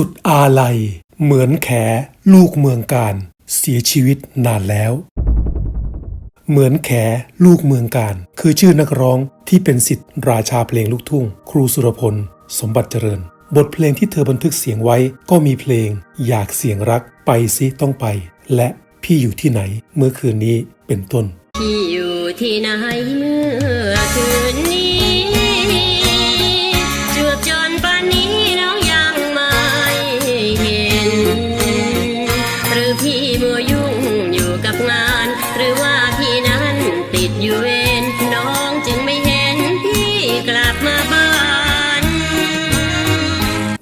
สุดอาลัย เหมือนแขลูกเมืองการ เสียชีวิตนานแล้ว เหมือนแขลูกเมืองการ คือชื่อนักร้องที่เป็นสิทธิ์ราชาเพลงลูกทุ่ง ครูสุรพล สมบัติเจริญ บทเพลงที่เธอบันทึกเสียงไว้ก็มีเพลง อยากเสียงรักไปซิต้องไป และพี่อยู่ที่ไหนเมื่อคืนนี้เป็นต้น พี่อยู่ที่ไหนเมื่อ กับงาน หรือว่าพี่นั้นติดอยู่เวรน้องจึงไม่เห็นพี่กลับมาบ้าน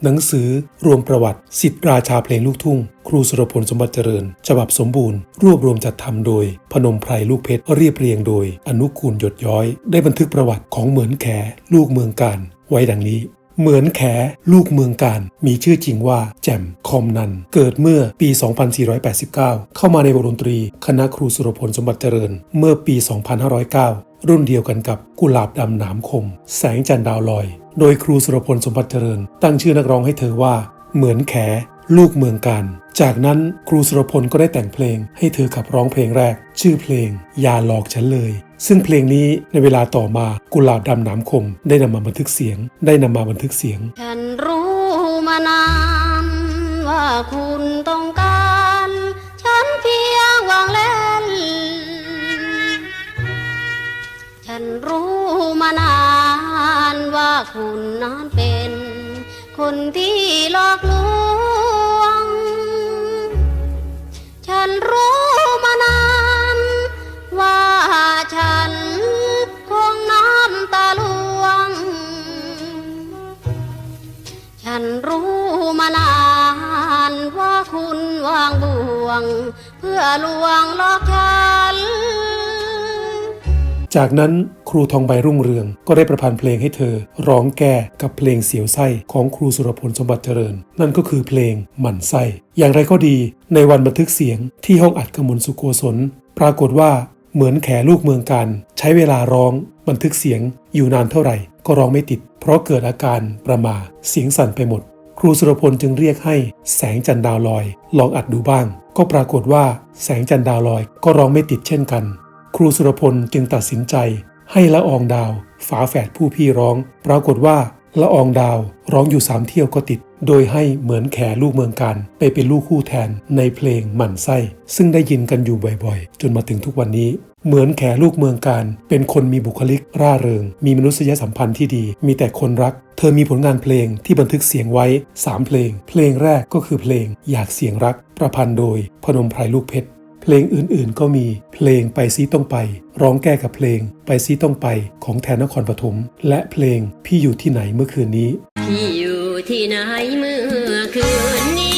หนังสือรวมประวัติสิทธิราชาเพลงลูกทุ่ง ครูสุรพลสมบัติเจริญ ฉบับสมบูรณ์ รวบรวมจัดทำโดย พนมไพรลูกเพชรเรียบเรียงโดย อนุกูลหยดย้อย ได้บันทึกประวัติของเหมือนแขลูกเมืองการ ไว้ดังนี้ เหมือนแขลูกเมืองการ มีชื่อจริงว่า แจ่มคอมนัน เกิดเมื่อปี 2489 เข้ามาในวงดนตรี คณะครูสุรพลสมบัติเจริญ เมื่อปี 2509 รุ่นเดียวกันกับกุหลาบดำหนามคม แสงจันทร์ดาวลอย โดยครูสุรพลสมบัติเจริญ ตั้งชื่อนักร้องให้เธอว่า เหมือนแข ลูกเมืองการ จากนั้นครูสุรพลก็ได้แต่งเพลง ให้เธอขับร้องเพลงแรก ชื่อเพลง อย่าหลอกฉันเลย ซึ่งเพลงนี้ในเวลาต่อมากุหลาบดำหนามคม ได้นำมาบันทึกเสียง ได้นำมาบันทึกเสียง ฉันรู้มานานว่าคุณต้องการ ฉันเพียงหวางเล่น ฉันรู้มานานว่าคุณนั้นเป็น คนที่หลอกลวง นรู้มานาน ว่าฉันคงน้ำตาลวง ฉันรู้มานานว่าคุณวางบ่วง เพื่อลวงลอกฉัน จากนั้นครูทองใบรุ่งเรืองก็ได้ประพันธ์เพลงให้เธอ ร้องแก้กับเพลงเสียวไส้ของครูสุรพลสมบัติเจริญ นั่นก็คือเพลงหมั่นไส้ อย่างไรก็ดีในวันบันทึกเสียงที่ห้องอัดกมลสุโกศลปรากฏว่าเหมือนแขลูกเมืองการใช้เวลาร้องบันทึกเสียงอยู่นานเท่าไหร่ ก็ร้องไม่ติด เพราะเกิดอาการประมาเสียงสั่นไปหมด ครูสุรพลจึงเรียกให้แสงจันดาวลอย ลองอัดดูบ้าง ก็ปรากฏว่าแสงจันดาวลอยก็ร้องไม่ติดเช่นกัน ครูสุรพลจึงตัดสินใจ ให้ละอองดาว ฝาแฝดผู้พี่ร้อง ปรากฏว่าละอองดาวร้องอยู่สามเที่ยวก็ติด โดยให้เหมือนแขลูกเมืองการไปเป็นลูกคู่แทนในเพลงหมั่นไส้ ซึ่งได้ยินกันอยู่บ่อยๆ จนมาถึงทุกวันนี้ เหมือนแขลูกเมืองการ เป็นคนมีบุคลิกร่าเริง มีมนุษยสัมพันธ์ที่ดี มีแต่คนรัก เธอมีผลงานเพลงที่บันทึกเสียงไว้ 3 เพลง เพลงแรกก็คือเพลงอยากเสียงรัก ประพันธ์โดยพนมไพรลูกเพชร เพลงอื่นๆ ก็มีเพลงไปซีต้องไป ร้องแก้กับเพลงไปซีต้องไปของแทนนครปฐมและเพลงพี่อยู่ที่ไหนเมื่อคืนนี้ พี่อยู่ที่ไหนเมื่อคืนนี้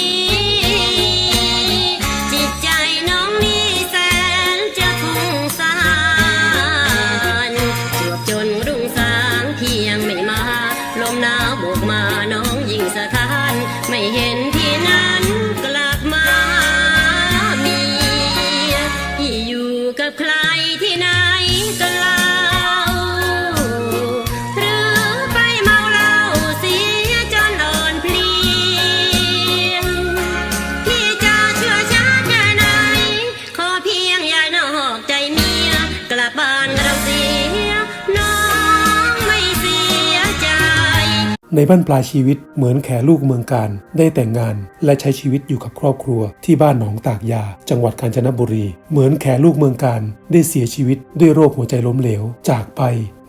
ในบ้านปลายชีวิตเหมือนแขลูกเมืองการ ได้แต่งงานและใช้ชีวิตอยู่กับครอบครัว ที่บ้านหนองตากยา จังหวัดกาญจนบุรี เหมือนแขลูกเมืองการ ได้เสียชีวิตด้วยโรคหัวใจล้มเหลว จากไป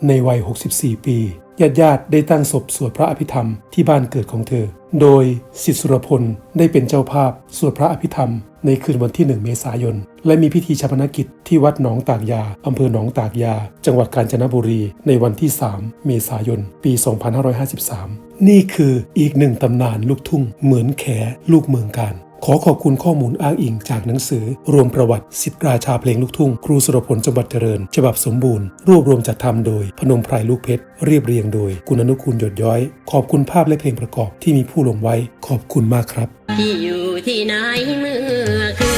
ในวัย 64 ปี ญาติญาติๆได้ตั้งศพสวดพระอภิธรรมที่บ้านเกิดของเธอ โดยสิทธิสุรพลได้เป็นเจ้าภาพสวดพระอภิธรรม ในคืนวันที่ 1 เมษายน และมีพิธีชาปนกิจที่วัดหนองตากยา อำเภอหนองตากยา จังหวัดกาญจนบุรี ในวันที่ 3 เมษายน ปี 2553 นี่คืออีกหนึ่งตำนานลูกทุ่งเหมือนแขลูกเมืองการ ขอขอบคุณข้อมูลอ้างอิงจากหนังสือ รวมประวัติสิทธิราชาเพลงลูกทุ่ง ครูสุรพลสมบัดเจริญ ฉบับสมบูรณ์ รวบรวมจัดทำโดย พนมไพรลูกเพชร เรียบเรียงโดย คุณอนุคุณหยดย้อย ขอบคุณภาพและเพลงประกอบที่มีผู้ลงไว้ ขอบคุณมากครับ ที่อยู่ที่ไหนเมื่อคืน